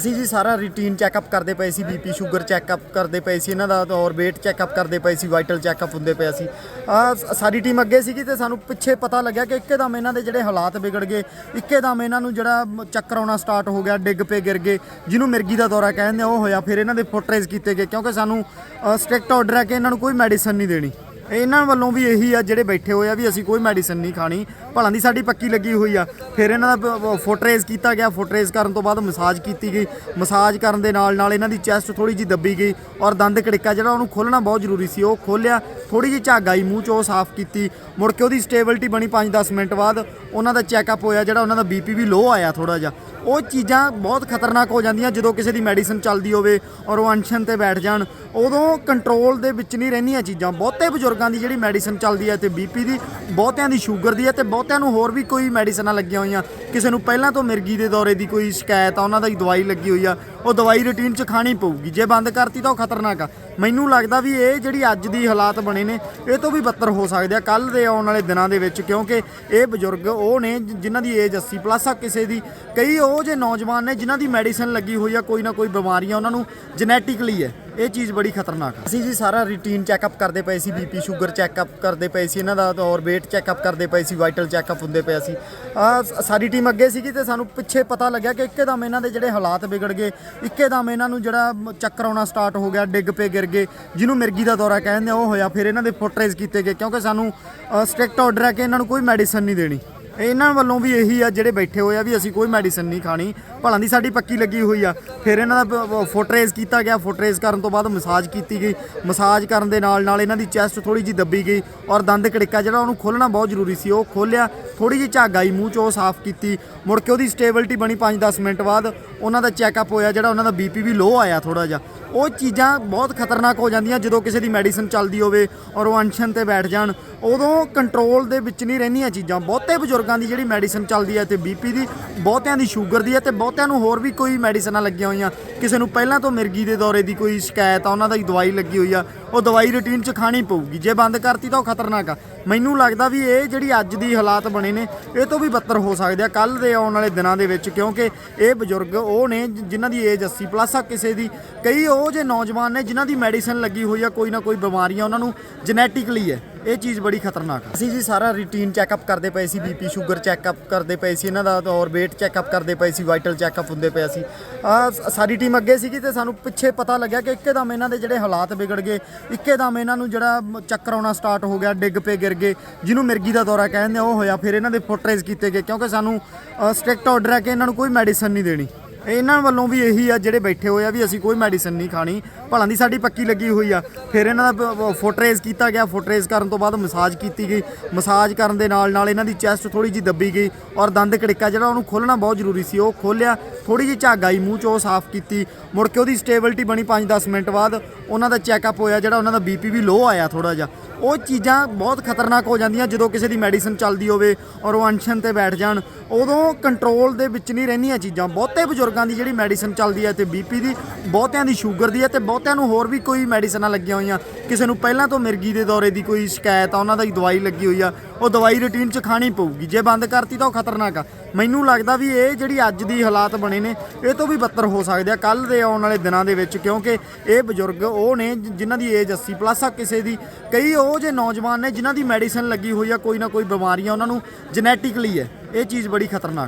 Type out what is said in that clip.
ਅਸੀਂ ਜੀ ਸਾਰਾ ਰੂਟੀਨ ਚੈੱਕਅਪ ਕਰਦੇ ਪਏ ਸੀ ਬੀਪੀ ਸ਼ੂਗਰ ਚੈੱਕਅਪ ਕਰਦੇ ਪਏ ਸੀ, ਇਹਨਾਂ ਦਾ ਔਰ weight ਚੈੱਕਅਪ ਕਰਦੇ ਪਏ ਸੀ ਵਾਈਟਲ ਚੈੱਕਅਪ ਹੁੰਦੇ ਪਏ ਸੀ। ਆ ਸਾਰੀ ਟੀਮ ਅੱਗੇ ਸੀਗੀ ਤੇ ਸਾਨੂੰ ਪਿੱਛੇ ਪਤਾ ਲੱਗਿਆ ਕਿ ਇੱਕਦਮ ਇਹਨਾਂ ਦੇ ਜਿਹੜੇ ਹਾਲਾਤ ਵਿਗੜ ਗਏ। ਇੱਕਦਮ ਇਹਨਾਂ ਨੂੰ ਜਿਹੜਾ ਚੱਕਰ ਆਉਣਾ ਸਟਾਰਟ ਹੋ ਗਿਆ, ਡਿੱਗ ਪਏ, ਗਿਰ ਗਏ। ਜਿਹਨੂੰ ਮਿਰਗੀ ਦਾ ਦੌਰਾ ਕਹਿੰਦੇ ਆ, ਉਹ ਹੋਇਆ। ਫਿਰ ਇਹਨਾਂ ਦੇ ਫੁੱਟਰੇਜ ਕੀਤੇ ਗਏ, ਕਿਉਂਕਿ ਸਾਨੂੰ ਸਟ੍ਰਿਕਟ ਆਰਡਰ ਹੈ ਕਿ ਇਹਨਾਂ ਨੂੰ ਕੋਈ ਮੈਡੀਸਨ ਨਹੀਂ ਦੇਣੀ। ਇਹਨਾਂ ਵੱਲੋਂ ਵੀ ਇਹੀ ਆ ਜਿਹੜੇ ਬੈਠੇ ਹੋਏ ਆ ਵੀ ਅਸੀਂ ਕੋਈ ਮੈਡੀਸਨ ਨਹੀਂ ਖਾਣੀ। ਭਲਾਂ ਦੀ ਸਾਡੀ ਪੱਕੀ ਲੱਗੀ ਹੋਈ ਆ। ਫਿਰ ਇਹਨਾਂ ਦਾ ਫੁੱਟ ਕੀਤਾ ਗਿਆ। ਫੁੱਟ ਕਰਨ ਤੋਂ ਬਾਅਦ ਮਸਾਜ ਕੀਤੀ ਗਈ। ਮਸਾਜ ਕਰਨ ਦੇ ਨਾਲ ਨਾਲ ਇਹਨਾਂ ਦੀ ਚੈਸਟ ਥੋੜੀ ਜਿਹੀ ਦੱਬੀ ਗਈ ਔਰ ਦੰਦ ਕੜਿੱਕਾ ਜਿਹੜਾ ਉਹਨੂੰ ਖੋਲਣਾ ਬਹੁਤ ਜ਼ਰੂਰੀ ਸੀ, ਉਹ ਖੋਲਿਆ ਥੋੜੀ ਜਿਹੀ ਝਾਗ ਆਈ, ਮੂੰਹ 'ਚੋਂ ਸਾਫ਼ ਕੀਤੀ। ਮੁੜ ਕੇ ਉਹਦੀ ਸਟੇਬਿਲਿਟੀ ਬਣੀ 5-10 ਮਿੰਟ ਬਾਅਦ। ਉਹਨਾਂ ਦਾ ਚੈੱਕਅਪ ਹੋਇਆ ਜਿਹੜਾ ਉਹਨਾਂ ਦਾ ਬੀਪੀ ਵੀ ਲੋ ਆਇਆ ਥੋੜਾ ਜਿਹਾ। ਉਹ ਚੀਜ਼ਾਂ ਬਹੁਤ ਖਤਰਨਾਕ ਹੋ ਜਾਂਦੀਆਂ ਜਦੋਂ ਕਿਸੇ ਦੀ ਮੈਡੀਸਨ ਚੱਲਦੀ ਹੋਵੇ ਔਰ ਉਹ ਅਨਸ਼ਨ ਤੇ ਬੈਠ ਜਾਣ। ਉਦੋਂ ਕੰਟਰੋਲ ਦੇ ਵਿੱਚ ਨਹੀਂ ਰਹਿੰਦੀਆਂ ਚੀਜ਼ਾਂ। ਬਹੁਤੇ ਬਜ਼ੁਰਗ ਦੀ ਜਿਹੜੀ ਮੈਡੀਸਨ ਚੱਲਦੀ ਹੈ ਤੇ ਬੀਪੀ ਦੀ, ਬਹੁਤਿਆਂ ਦੀ ਸ਼ੂਗਰ ਦੀ ਹੈ ਤੇ ਬਹੁਤਿਆਂ ਨੂੰ ਹੋਰ ਵੀ ਕੋਈ ਮੈਡੀਸਨਾਂ ਲੱਗੀਆਂ ਹੋਈਆਂ। ਕਿਸੇ ਨੂੰ ਪਹਿਲਾਂ ਤੋਂ ਮਿਰਗੀ ਦੇ ਦੌਰੇ ਦੀ ਕੋਈ ਸ਼ਿਕਾਇਤ ਆ, ਉਹਨਾਂ ਦੀ ਦਵਾਈ ਲੱਗੀ ਹੋਈ ਆ, ਉਹ ਦਵਾਈ ਰੂਟੀਨ 'ਚ ਖਾਣੀ ਪਊਗੀ। ਜੇ ਬੰਦ ਕਰਤੀ ਤਾਂ ਉਹ ਖਤਰਨਾਕ ਆ। ਮੈਨੂੰ ਲੱਗਦਾ ਵੀ ਇਹ ਜਿਹੜੀ ਅੱਜ ਦੀ ਹਾਲਾਤ ਬਣੇ ਨੇ, ਇਹ ਤੋਂ ਵੀ ਬੱਤਰ ਹੋ ਸਕਦੇ ਆ ਕੱਲ ਦੇ ਆਉਣ ਵਾਲੇ ਦਿਨਾਂ ਦੇ ਵਿੱਚ, ਕਿਉਂਕਿ ਇਹ ਬਜ਼ੁਰਗ ਉਹ ਨੇ ਜਿ- ਜਿਨ੍ਹਾਂ ਦੀ ਏਜ 80 ਪਲੱਸ ਆ ਕਿਸੇ ਦੀ, ਕਈ ਉਹ ਜੇ ਨੌਜਵਾਨ ਨੇ ਜਿਨ੍ਹਾਂ ਦੀ ਮੈਡੀਸਨ ਲੱਗੀ ਹੋਈ ਆ, ਕੋਈ ਨਾ ਕੋਈ ਬਿਮਾਰੀਆਂ ਉਹਨਾਂ ਨੂੰ ਜੈਨੇਟਿਕਲੀ ਹੈ। ਇਹ ਚੀਜ਼ ਬੜੀ ਖਤਰਨਾਕ ਆ। ਅਸੀਂ ਜੀ ਸਾਰਾ ਰੂਟੀਨ ਚੈੱਕਅਪ ਕਰਦੇ ਪਏ ਸੀ ਬੀਪੀ ਸ਼ੂਗਰ ਚੈੱਕਅਪ ਕਰਦੇ ਪਏ ਸੀ, ਇਹਨਾਂ ਦਾ ਔਰ weight ਚੈੱਕਅਪ ਕਰਦੇ ਪਏ ਸੀ ਵਾਈਟਲ ਚੈੱਕਅਪ ਹੁੰਦੇ ਪਏ ਸੀ। ਆ ਸਾਰੀ ਟੀਮ ਅੱਗੇ ਸੀਗੀ ਤੇ ਸਾਨੂੰ ਪਿੱਛੇ ਪਤਾ ਲੱਗਿਆ ਕਿ ਇੱਕਦਮ ਇਹਨਾਂ ਦੇ ਜਿਹੜੇ ਹਾਲਾਤ ਵਿਗੜ ਗਏ, ਇੱਕਦਮ ਇਹਨਾਂ ਨੂੰ ਜਿਹੜਾ ਚੱਕਰ ਆਉਣਾ ਸਟਾਰਟ ਹੋ ਗਿਆ, ਡਿੱਗ ਪਏ, ਗਿਰ ਗਏ ਜਿਹਨੂੰ ਮਿਰਗੀ ਦਾ ਦੌਰਾ ਕਹਿੰਦੇ ਆ, ਉਹ ਹੋਇਆ। ਫਿਰ ਇਹਨਾਂ ਦੇ ਫੁੱਟ ਰੇਜ਼ ਕੀਤੇ ਗਏ, ਕਿਉਂਕਿ ਸਾਨੂੰ ਸਟ੍ਰਿਕਟ ਆਰਡਰ ਹੈ ਕਿ ਇਹਨਾਂ ਨੂੰ ਕੋਈ ਮੈਡੀਸਨ ਨਹੀਂ ਦੇਣੀ। ਇਹਨਾਂ ਵੱਲੋਂ ਵੀ ਇਹੀ ਆ ਜਿਹੜੇ ਬੈਠੇ ਹੋਏ ਆ ਵੀ ਅਸੀਂ ਕੋਈ ਮੈਡੀਸਨ ਨਹੀਂ ਖਾਣੀ। ਭਲਾਂ ਦੀ ਸਾਡੀ ਪੱਕੀ ਲੱਗੀ ਹੋਈ ਆ। ਫਿਰ ਇਹਨਾਂ ਦਾ ਫੋਟਰੇਜ਼ ਕੀਤਾ ਗਿਆ। ਫੋਟਰੇਜ਼ ਕਰਨ ਤੋਂ ਬਾਅਦ ਮਸਾਜ ਕੀਤੀ ਗਈ। ਮਸਾਜ ਕਰਨ ਦੇ ਨਾਲ ਨਾਲ ਇਹਨਾਂ ਦੀ ਚੈਸਟ ਥੋੜੀ ਜਿਹੀ ਦੱਬੀ ਗਈ ਔਰ ਦੰਦ ਕੜਿੱਕਾ ਜਿਹੜਾ ਉਹਨੂੰ ਖੋਲਣਾ ਬਹੁਤ ਜ਼ਰੂਰੀ ਸੀ। ਉਹ ਖੋਲਿਆ ਥੋੜੀ ਜਿਹੀ ਝਾਗ ਆਈ, ਮੂੰਹ 'ਚੋਂ ਸਾਫ਼ ਕੀਤੀ। ਮੁੜ ਕੇ ਉਹਦੀ ਸਟੇਬਿਲਿਟੀ ਬਣੀ 5-10 ਮਿੰਟ ਬਾਅਦ। ਉਹਨਾਂ ਦਾ ਚੈੱਕਅਪ ਹੋਇਆ ਜਿਹੜਾ ਉਹਨਾਂ ਦਾ ਬੀਪੀ ਵੀ ਲੋ ਆਇਆ ਥੋੜਾ ਜਿਹਾ। ਉਹ ਚੀਜ਼ਾਂ ਬਹੁਤ ਖਤਰਨਾਕ ਹੋ ਜਾਂਦੀਆਂ ਜਦੋਂ ਕਿਸੇ ਦੀ ਮੈਡੀਸਨ ਚੱਲਦੀ ਹੋਵੇ ਔਰ ਉਹ ਅਨਸ਼ਨ ਤੇ ਬੈਠ ਜਾਣ। ਉਦੋਂ ਕੰਟਰੋਲ ਦੇ ਵਿੱਚ ਨਹੀਂ ਰਹਿੰਦੀਆਂ ਚੀਜ਼ਾਂ। ਬਹੁਤੇ ਬਜ਼ੁਰਗ ਦੀ ਜਿਹੜੀ ਮੈਡੀਸਨ ਚੱਲਦੀ ਹੈ ਤੇ ਬੀਪੀ ਦੀ, ਬਹੁਤਿਆਂ ਦੀ ਸ਼ੂਗਰ ਦੀ ਹੈ ਤੇ ਬਹੁਤਿਆਂ ਨੂੰ ਹੋਰ ਵੀ ਕੋਈ ਮੈਡੀਸਨਾਂ ਲੱਗੀਆਂ ਹੋਈਆਂ। ਕਿਸੇ ਨੂੰ ਪਹਿਲਾਂ ਤੋਂ ਮਿਰਗੀ ਦੇ ਦੌਰੇ ਦੀ ਕੋਈ ਸ਼ਿਕਾਇਤ ਆ, ਉਹਨਾਂ ਦੀ ਦਵਾਈ ਲੱਗੀ ਹੋਈ ਆ, ਉਹ ਦਵਾਈ ਰੂਟੀਨ 'ਚ ਖਾਣੀ ਪਊਗੀ। ਜੇ ਬੰਦ ਕਰਤੀ ਤਾਂ ਉਹ ਖਤਰਨਾਕ ਆ। ਮੈਨੂੰ ਲੱਗਦਾ ਵੀ ਇਹ ਜਿਹੜੀ ਅੱਜ ਦੀ ਹਾਲਾਤ ਬਣੇ ਨੇ, ਇਹ ਤੋਂ ਵੀ ਬੱਤਰ ਹੋ ਸਕਦੇ ਆ ਕੱਲ ਦੇ ਆਉਣ ਵਾਲੇ ਦਿਨਾਂ ਦੇ ਵਿੱਚ, ਕਿਉਂਕਿ ਇਹ ਬਜ਼ੁਰਗ ਉਹ ਨੇ ਜਿ- ਜਿਨ੍ਹਾਂ ਦੀ ਏਜ 80 ਪਲੱਸ ਆ ਕਿਸੇ ਦੀ, ਕਈ ਉਹ ਜੇ ਨੌਜਵਾਨ ਨੇ ਜਿਨ੍ਹਾਂ ਦੀ ਮੈਡੀਸਨ ਲੱਗੀ ਹੋਈ ਆ, ਕੋਈ ਨਾ ਕੋਈ ਬਿਮਾਰੀਆਂ ਉਹਨਾਂ ਨੂੰ ਜੈਨੇਟਿਕਲੀ ਹੈ। ਇਹ ਚੀਜ਼ ਬੜੀ ਖਤਰਨਾਕ ਆ। ਅਸੀਂ ਜੀ ਸਾਰਾ ਰੂਟੀਨ ਚੈੱਕਅਪ ਕਰਦੇ ਪਏ ਸੀ ਬੀਪੀ ਸ਼ੂਗਰ ਚੈੱਕਅਪ ਕਰਦੇ ਪਏ ਸੀ, ਇਹਨਾਂ ਦਾ ਔਰ weight ਚੈੱਕਅਪ ਕਰਦੇ ਪਏ ਸੀ ਵਾਈਟਲ ਚੈੱਕਅਪ ਹੁੰਦੇ ਪਏ ਸੀ। ਆ ਸਾਰੀ ਟੀਮ ਅੱਗੇ ਸੀਗੀ ਤੇ ਸਾਨੂੰ ਪਿੱਛੇ ਪਤਾ ਲੱਗਿਆ ਕਿ ਇੱਕਦਮ ਇਹਨਾਂ ਦੇ ਜਿਹੜੇ ਹਾਲਾਤ ਵਿਗੜ ਗਏ, ਇੱਕਦਮ ਇਹਨਾਂ ਨੂੰ ਜਿਹੜਾ ਚੱਕਰ ਆਉਣਾ ਸਟਾਰਟ ਹੋ ਗਿਆ, ਡਿੱਗ ਪਏ, ਗਿਰ ਗਏ। ਜਿਹਨੂੰ ਮਿਰਗੀ ਦਾ ਦੌਰਾ ਕਹਿੰਦੇ ਆ, ਉਹ ਹੋਇਆ, ਫਿਰ ਇਹਨਾਂ ਦੇ ਫੁੱਟਰੇਜ ਕੀਤੇ ਗਏ, ਕਿਉਂਕਿ ਸਾਨੂੰ ਸਟ੍ਰਿਕਟ ਆਰਡਰ ਹੈ ਕਿ ਇਹਨਾਂ ਨੂੰ ਕੋਈ ਮੈਡੀਸਨ ਨਹੀਂ ਦੇਣੀ। ਇਹਨਾਂ ਵੱਲੋਂ ਵੀ ਇਹੀ ਆ ਜਿਹੜੇ ਬੈਠੇ ਹੋਏ ਆ ਵੀ ਅਸੀਂ ਕੋਈ ਮੈਡੀਸਨ ਨਹੀਂ ਖਾਣੀ। ਭਲਾਂ ਦੀ ਸਾਡੀ ਪੱਕੀ ਲੱਗੀ ਹੋਈ ਆ। ਫਿਰ ਇਹਨਾਂ ਦਾ ਫੁੱਟ ਕੀਤਾ ਗਿਆ। ਫੁੱਟ ਕਰਨ ਤੋਂ ਬਾਅਦ ਮਸਾਜ ਕੀਤੀ ਗਈ। ਮਸਾਜ ਕਰਨ ਦੇ ਨਾਲ ਨਾਲ ਇਹਨਾਂ ਦੀ ਚੈਸਟ ਥੋੜੀ ਜਿਹੀ ਦੱਬੀ ਗਈ ਔਰ ਦੰਦ ਕੜਿੱਕਾ ਜਿਹੜਾ ਉਹਨੂੰ ਖੋਲਣਾ ਬਹੁਤ ਜ਼ਰੂਰੀ ਸੀ। ਉਹ ਖੋਲਿਆ ਥੋੜੀ ਜਿਹੀ ਝਾਗ ਆਈ, ਮੂੰਹ 'ਚੋਂ ਉਹ ਸਾਫ਼ ਕੀਤੀ। ਮੁੜ ਕੇ ਉਹਦੀ ਸਟੇਬਿਲਿਟੀ ਬਣੀ 5-10 ਮਿੰਟ ਬਾਅਦ। ਉਹਨਾਂ ਦਾ ਚੈੱਕਅਪ ਹੋਇਆ, ਜਿਹੜਾ ਉਹਨਾਂ ਦਾ ਬੀਪੀ ਵੀ ਲੋ ਆਇਆ ਥੋੜਾ ਜਿਹਾ। ਉਹ ਚੀਜ਼ਾਂ ਬਹੁਤ ਖਤਰਨਾਕ ਹੋ ਜਾਂਦੀਆਂ ਜਦੋਂ ਕਿਸੇ ਦੀ ਮੈਡੀਸਨ ਚੱਲਦੀ ਹੋਵੇ ਔਰ ਉਹ ਅਨਸ਼ਨ ਤੇ ਬੈਠ ਜਾਣ। ਉਦੋਂ ਕੰਟਰੋਲ ਦੇ ਵਿੱਚ ਨਹੀਂ ਰਹਿੰਦੀਆਂ ਚੀਜ਼ਾਂ। ਬਹੁਤੇ ਬਜ਼ੁਰਗਾਂ ਦੀ ਜਿਹੜੀ ਮੈਡੀਸਨ ਚੱਲਦੀ ਹੈ ਤੇ ਬੀਪੀ ਦੀ, ਬਹੁਤਿਆਂ ਦੀ ਸ਼ੂਗਰ ਦੀ ਹੈ ਤੇ ਬਹੁਤਿਆਂ ਨੂੰ ਹੋਰ ਵੀ ਕੋਈ ਮੈਡੀਸਨਾਂ ਲੱਗੀਆਂ ਹੋਈਆਂ। ਕਿਸੇ ਨੂੰ ਪਹਿਲਾਂ ਤੋਂ ਮਿਰਗੀ ਦੇ ਦੌਰੇ ਦੀ ਕੋਈ ਸ਼ਿਕਾਇਤ ਆ, ਉਹਨਾਂ ਦੀ ਦਵਾਈ ਲੱਗੀ ਹੋਈ ਆ। ਉਹ ਦਵਾਈ ਰੂਟੀਨ 'ਚ ਖਾਣੀ ਪਊਗੀ। ਜੇ ਬੰਦ ਕਰਤੀ ਤਾਂ ਉਹ ਖਤਰਨਾਕ ਆ। ਮੈਨੂੰ ਲੱਗਦਾ ਵੀ ਇਹ ਜਿਹੜੀ ਅੱਜ ਦੀ ਹਾਲਾਤ ਬਣੇ ਨੇ, ਇਹ ਤੋਂ ਵੀ ਬੱਤਰ ਹੋ ਸਕਦੇ ਆ ਕੱਲ ਦੇ ਆਉਣ ਵਾਲੇ ਦਿਨਾਂ ਦੇ ਵਿੱਚ, ਕਿਉਂਕਿ ਇਹ ਬਜ਼ੁਰਗ ਉਹ ਨੇ ਜਿਨ੍ਹਾਂ ਦੀ ਏਜ 80 ਪਲੱਸ ਆ ਕਿਸੇ ਦੀ, ਕਈ ਉਹ ਜੇ ਨੌਜਵਾਨ ਨੇ ਜਿਨ੍ਹਾਂ ਦੀ ਮੈਡੀਸਨ ਲੱਗੀ ਹੋਈ ਆ, ਕੋਈ ਨਾ ਕੋਈ ਬਿਮਾਰੀਆਂ ਉਹਨਾਂ ਨੂੰ ਜੈਨੇਟਿਕਲੀ ਹੈ। ਇਹ ਚੀਜ਼ ਬੜੀ ਖਤਰਨਾਕ